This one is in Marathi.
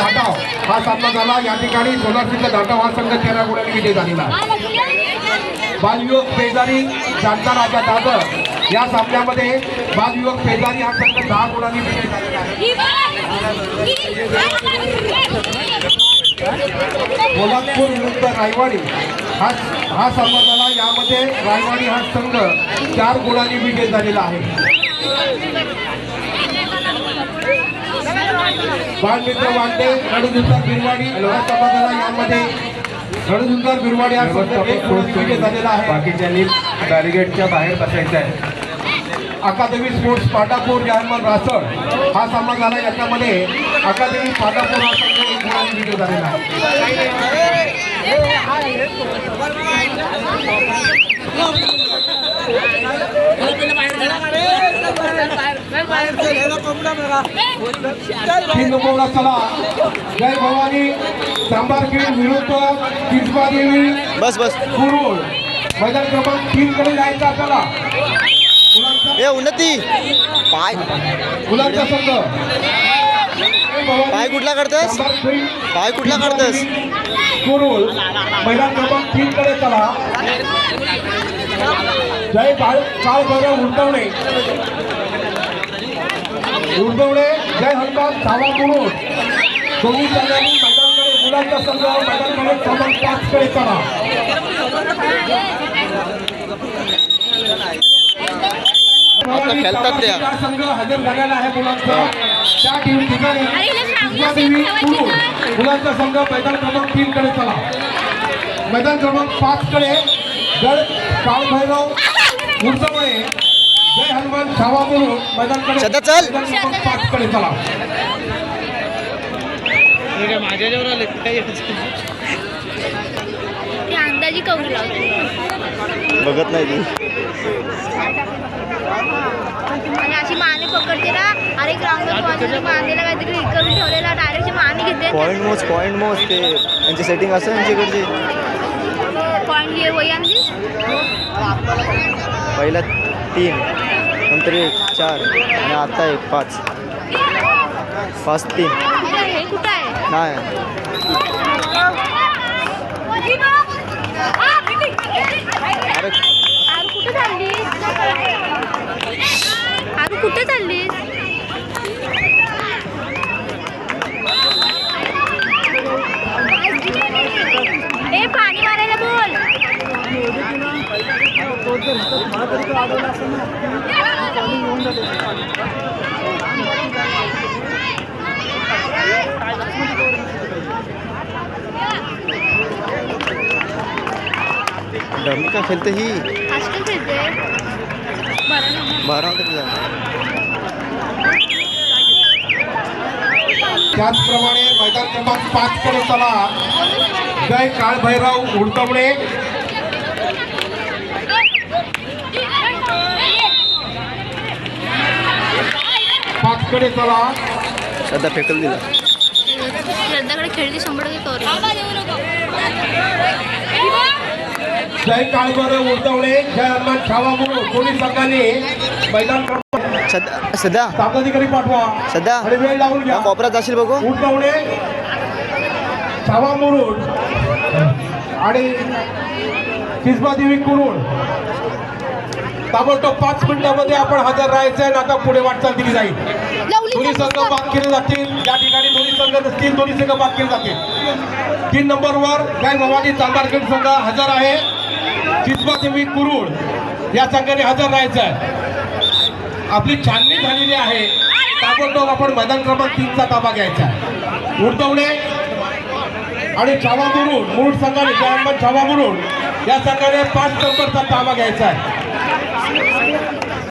धाटाव. हा सामना झाला. या ठिकाणी सोलापूरचा धाटाव हा संघ तेरा गुणांनी विजय झालेला बालयुवक पेजारी जाणता राजा दादर. या सामन्यामध्ये बालयुवक पेजारी हा संघ दहा गुणांनी विजय झालेला आहे. कोल्हापूर विरुद्ध रायवाडी. हा हा सामना झाला. यामध्ये रायवाडी हा संघ चार गुणांनी विजय झालेला आहे. बाळमित्र वांडे रणजुंदार बिरवाडी हा सामना झाला यामध्ये रणजुंदार बिरवाडी हा झालेला आहे बाकीच्यांनी बॅरिगेटच्या बाहेर बसायचं आहे अकादमी स्पोर्ट्स पाटापूर जहानमान रासड हा सामना झाला याच्यामध्ये अकादमी पाटापूर हा संघ झालेला आहे तीन नंबरला चला. जय भवानी. सांबारखेड विरुद्ध किसबा देवी. बस बस. कुरुळ. मैदान क्रमांक तीन कडे जायचं आपल्याला. ए उन्नती. पाय. मुलांचा संघ. पाय कुठला? सांबारखेड, पाय कुठला काढतोस? कुरुळ. मैदान क्रमांक तीन कडे चला. जय बाळ काळ भैरव उंटवणे उंटवणे जय हनुमान सावा कुरुळ दोन्ही संघांनी मैदानकडे मुलांचा संघ मैदानकडे क्रमांक पाच कडे चला आता खेळतात त्या. हा संघ हजर झालेला आहे मुलांचा. त्या टीम ठिकाणी देवी कुरुळ मुलांचा संघ मैदान क्रमांक तीन कडे चला. मैदान क्रमांक पाच कडे जळ काळभैरव उंचवणे जय हनुमान छावा म्हणून मैदानकडे. सध्या चल. मैदान क्रमांक पाच कडे चला ती अंदाजी कौरी लावते बघत नाही आणि अशी माने पकडते ना अरे ग्राउंडवर पॉईंट मानेला काहीतरी हे करून ठेवलेला डायरेक्ट माने घेते. पॉईंट मोज पॉईंट मोज ते. त्यांची सेटिंग असं त्यांच्याकडची पॉईंट घे वही आणली पहिला तीन नंतर एक चार आणि आता एक पाच. पाच तीन. हे नाही अरे डमी का खेळते ही? आजकाल खेळते बरं ना बारा तरी जा त्याचप्रमाणे मैदान क्रमांक पाच कडे चला. जय काळभैरव उडतवणे पाच कडे चला. सध्या फेकल दिला. श्रद्धाकडे खेळते शंभर जय काळभैरव उडतवणे जय हनुमान छावा म्हणून दोन्ही संघाने मैदान सध्या साताधिकारी पाठवा. सध्या आणि वेळ लावून घ्या. या कोपऱ्यात जाशील बघू. उडतवणे छावा मुरुड आणि किसबा देवी कुरुड ताबडतोब पाच मिनिटामध्ये आपण हजर राहायचं आहे आता पुढे वाटचाल दिली जाईल. दोन्ही संघ बाद केले जातील. या ठिकाणी दोन्ही संघ नसतील दोन्ही संघ बाद केले जातील. तीन नंबरवर बँक भवानी चांदारखेड संघ हजर आहे. किसबा देवी कुरुड या संघाने हजर राहायचं आहे. आपली छाननी झालेली आहे. ताबडतोब आपण मैदान क्रमांक तीनचा ताबा घ्यायचा आहे. उडतवणे आणि छावा मुरुड मुरुड संघाने जयमन छावा मुरुड या संघाने पाच नंबरचा ताबा घ्यायचा आहे.